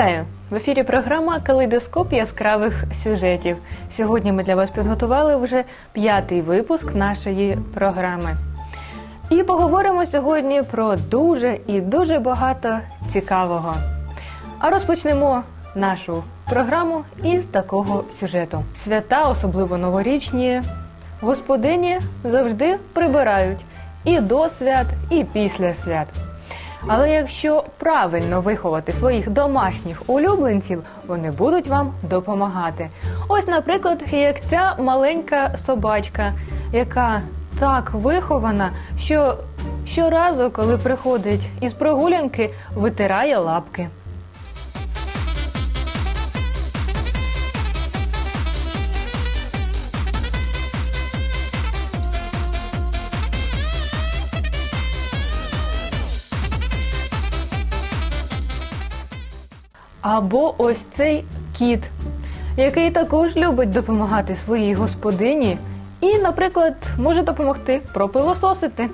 Вітаю! В ефірі програма Калейдоскоп яскравих сюжетів. Сьогодні ми для вас підготували вже п'ятий випуск нашої програми. І поговоримо сьогодні про дуже і дуже багато цікавого. А розпочнемо нашу програму із такого сюжету: свята, особливо новорічні, господині завжди прибирають і до свят, і після свят. Але якщо правильно виховати своїх домашніх улюбленців, вони будуть вам допомагати. Ось, наприклад, як ця маленька собачка, яка так вихована, що щоразу, коли приходить із прогулянки, витирає лапки. Або ось цей кіт, який також любить допомагати своїй господині і, наприклад, може допомогти пропилососити.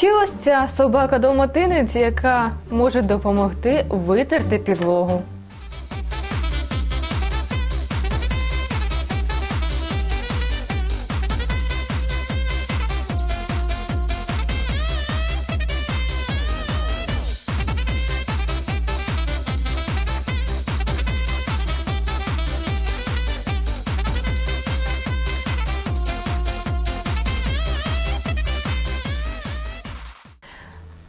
Чи ось ця собака-долматинець, яка може допомогти витерти підлогу.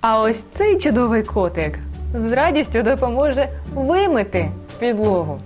А ось цей чудовий котик з радістю допоможе вимити підлогу.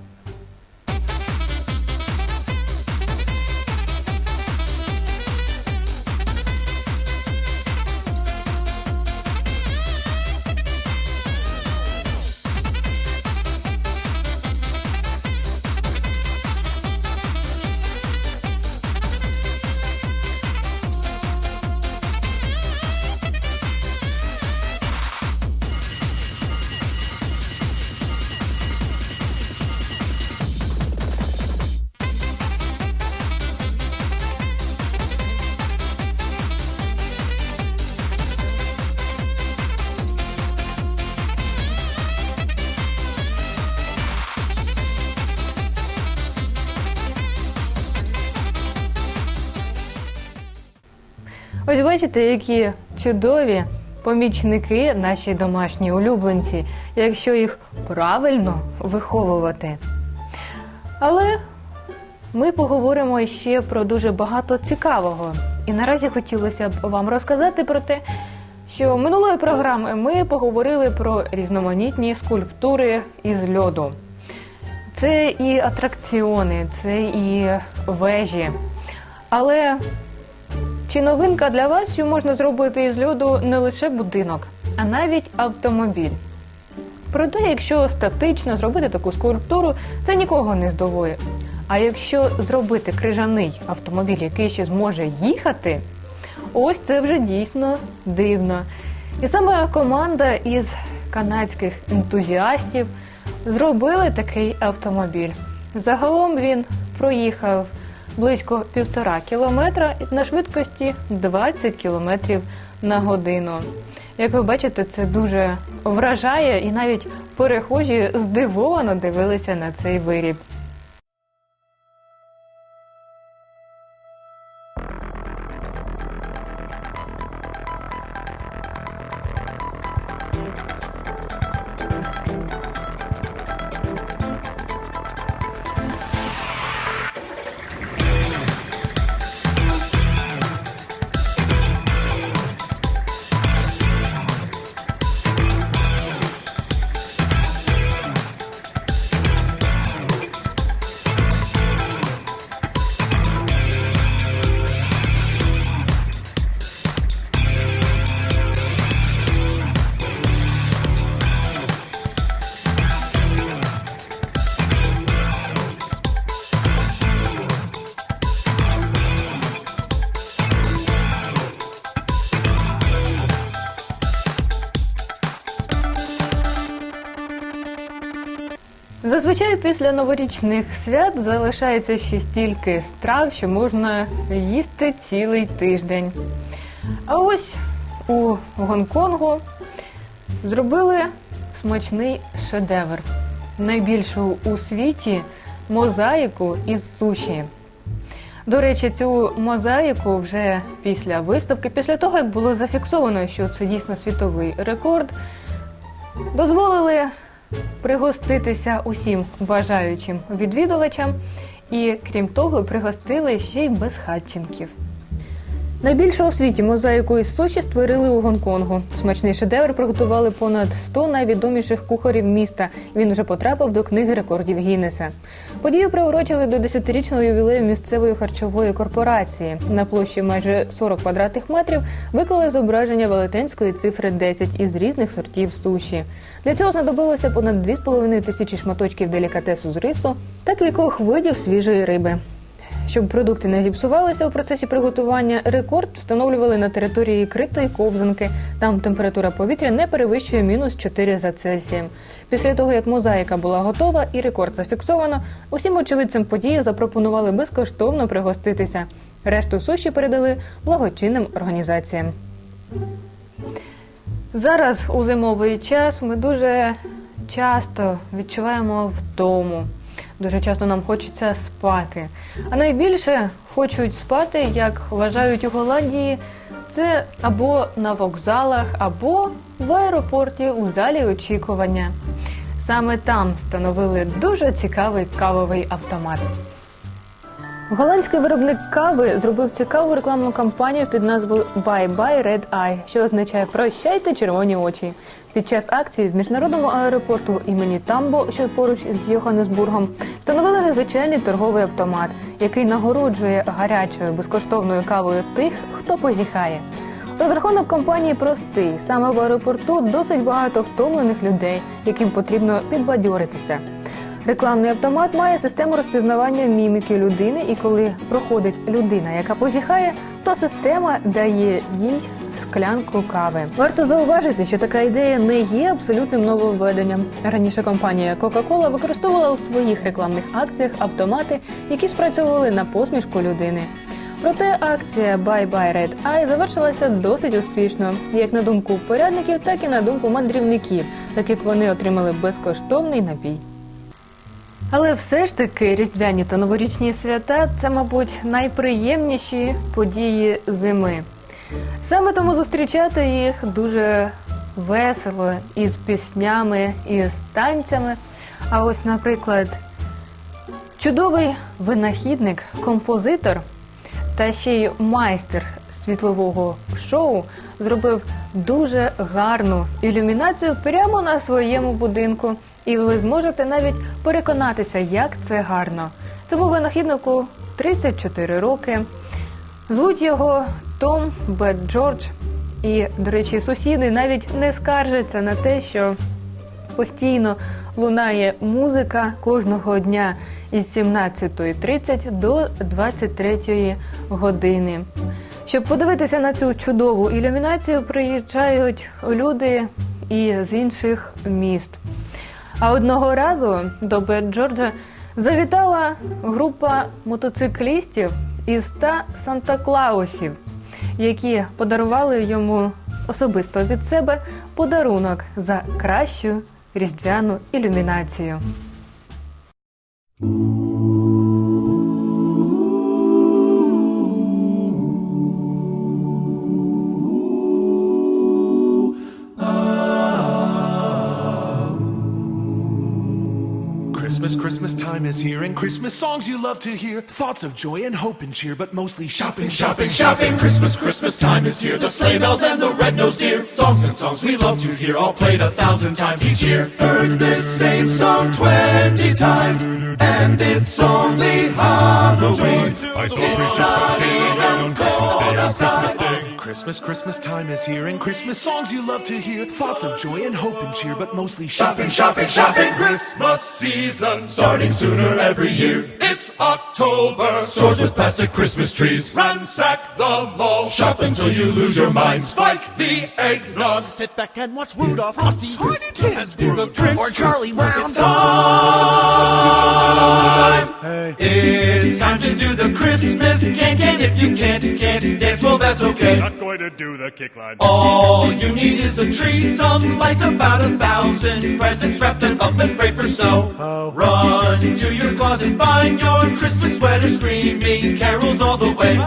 Ось бачите, які чудові помічники наші домашні улюбленці, якщо їх правильно виховувати. Але ми поговоримо ще про дуже багато цікавого. І наразі хотілося б вам розказати про те, що минулої програми ми поговорили про різноманітні скульптури із льоду. Це і атракціони, це і вежі. Але чи новинка для вас, що можна зробити із льоду не лише будинок, а навіть автомобіль? Проте, якщо статично зробити таку скульптуру, це нікого не здивує. А якщо зробити крижаний автомобіль, який ще зможе їхати, ось це вже дійсно дивно. І саме команда із канадських ентузіастів зробили такий автомобіль. Загалом він проїхав близько півтора кілометра на швидкості 20 кілометрів на годину. Як ви бачите, це дуже вражає, і навіть перехожі здивовано дивилися на цей виріб. Зазвичай після новорічних свят залишається ще стільки страв, що можна їсти цілий тиждень. А ось у Гонконгу зробили смачний шедевр. Найбільшу у світі мозаїку із суші. До речі, цю мозаїку вже після виставки, після того, як було зафіксовано, що це дійсно світовий рекорд, дозволили пригоститися усім бажаючим відвідувачам і, крім того, пригостили ще й безхатченків. Найбільшу у світі мозаїку із суші створили у Гонконгу. Смачний шедевр приготували понад 100 найвідоміших кухарів міста. Він вже потрапив до книги рекордів Гіннеса. Подію приурочили до 10-річного ювілею місцевої харчової корпорації. На площі майже 40 квадратних метрів виклали зображення велетенської цифри 10 із різних сортів суші. Для цього знадобилося понад 2,5 тисячі шматочків делікатесу з рису та кількох видів свіжої риби. Щоб продукти не зіпсувалися у процесі приготування, рекорд встановлювали на території критої ковзанки. Там температура повітря не перевищує мінус 4 за Цельсієм. Після того, як мозаїка була готова і рекорд зафіксовано, усім очевидцям події запропонували безкоштовно пригоститися. Решту суші передали благочинним організаціям. Зараз у зимовий час ми дуже часто відчуваємо втому. Дуже часто нам хочеться спати. А найбільше хочуть спати, як вважають у Голландії, це або на вокзалах, або в аеропорті у залі очікування. Саме там встановили дуже цікавий кавовий автомат. Голландський виробник кави зробив цікаву рекламну кампанію під назвою Bye Bye Red Eye, що означає Прощайте червоні очі. Під час акції в міжнародному аеропорту імені Тамбо, що поруч із Йоханнесбургом, встановили незвичайний торговий автомат, який нагороджує гарячою безкоштовною кавою тих, хто позіхає. Розрахунок компанії простий. Саме в аеропорту досить багато втомлених людей, яким потрібно підбадьоритися. Рекламний автомат має систему розпізнавання міміки людини, і коли проходить людина, яка позіхає, то система дає їй склянку кави. Варто зауважити, що така ідея не є абсолютним нововведенням. Раніше компанія Coca-Cola використовувала у своїх рекламних акціях автомати, які спрацьовували на посмішку людини. Проте акція Bye Bye Red Eye завершилася досить успішно, як на думку порядників, так і на думку мандрівників, так як вони отримали безкоштовний напій. Але все ж таки різдвяні та новорічні свята це, мабуть, найприємніші події зими. Саме тому зустрічати їх дуже весело із піснями, і з танцями. А ось, наприклад, чудовий винахідник, композитор та ще й майстер світлового шоу зробив дуже гарну ілюмінацію прямо на своєму будинку. І ви зможете навіть переконатися, як це гарно. Цьому винахіднику 34 роки. Звуть його Том Бет Джордж. І, до речі, сусіди навіть не скаржаться на те, що постійно лунає музика кожного дня із 17.30 до 23 години. Щоб подивитися на цю чудову ілюмінацію, приїжджають люди і з інших міст. А одного разу до Бет Джорджа завітала група мотоциклістів із ста Санта-Клаусів, які подарували йому особисто від себе подарунок за кращу різдвяну ілюмінацію. Christmas, Christmas time is here, and Christmas songs you love to hear. Thoughts of joy and hope and cheer, but mostly shopping, shopping, shopping. Christmas, Christmas time is here. The sleigh bells and the red-nosed deer. Songs and songs we love to hear, all played a thousand times each year. Heard this same song twenty times, and it's only Halloween. I saw preachers from Salem on Christmas Christmas Day. Christmas, Christmas time is here, and Christmas songs you love to hear. Thoughts of joy and hope and cheer, but mostly shopping, shopping, shopping. Christmas season starting sooner every year. It's October. Stores with plastic Christmas trees. Ransack the mall. Shop until you lose your mind. Spike the eggnog. Sit back and watch Rudolph, Frosty, Tiny and Scrooge, or Charlie Brown. It's time. It's time to do the Christmas can can. If you can't, that's okay. Not going to do the kick line. All you need is a tree, some lights, about a thousand presents. Wrap them up and pray for snow. Oh. Run to your closet, find your Christmas sweater, screaming carols all the way.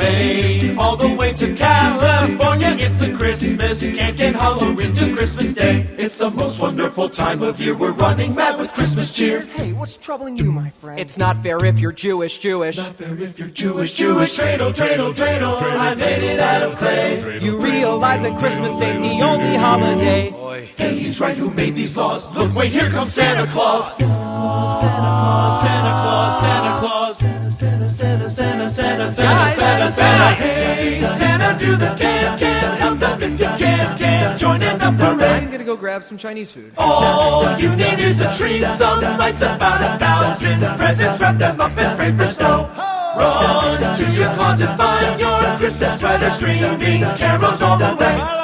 Maine, all the way to California. It's the Christmas can't get Halloween to Christmas Day. It's the most wonderful time of year. We're running mad with Christmas cheer. Hey, what's troubling you, my friend? It's not fair if you're Jewish, Jewish. Not Fair if you're Jewish, Jewish. Dreidel, dreidel, dreidel. I made it out of clay. You realize that Christmas ain't the only holiday. Hey, he's right. Who made these laws? Look, wait, here comes Santa Claus. Santa Claus, Santa Claus, Santa Claus, Santa Claus. Santa, Santa, Santa, Santa, Santa, Santa, Santa, Santa. Hey, Santa, do the can, can. Help them if you can, can. Join in the parade. I'm gonna go grab some Chinese food. All you need is a tree, some lights, about a thousand presents. Wrap them up and pray for snow. Run to your closet, find your Christmas sweater, screaming carols all the way.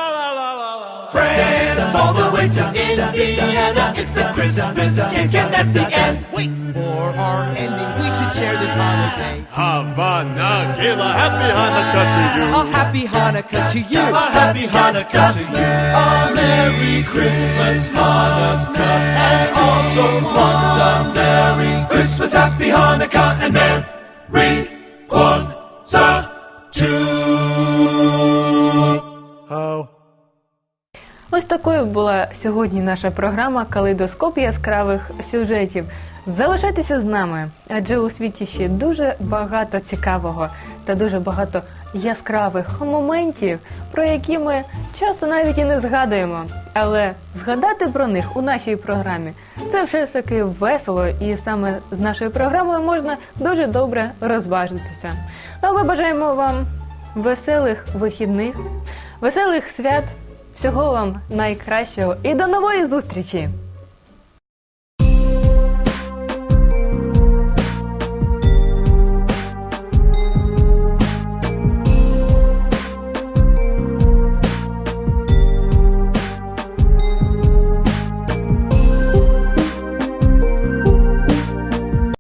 France, all the way to Indiana. It's the Christmas can can. That's the end. Wait for our ending. We should share this holiday. Havana, Gila, happy Hanukkah to you. A happy Hanukkah to you. A happy Hanukkah to you. A Merry Christmas, Hanukkah, and also Kwanzaa. Merry Christmas, Happy Hanukkah, and Merry Kwanzaa такою була сьогодні наша програма Калейдоскоп яскравих сюжетів. Залишайтеся з нами, адже у світі ще дуже багато цікавого та дуже багато яскравих моментів, про які ми часто навіть і не згадуємо. Але згадати про них у нашій програмі це все таки весело, і саме з нашою програмою можна дуже добре розважитися. А ми бажаємо вам веселих вихідних, веселих свят. Всього вам найкращого і до нової зустрічі!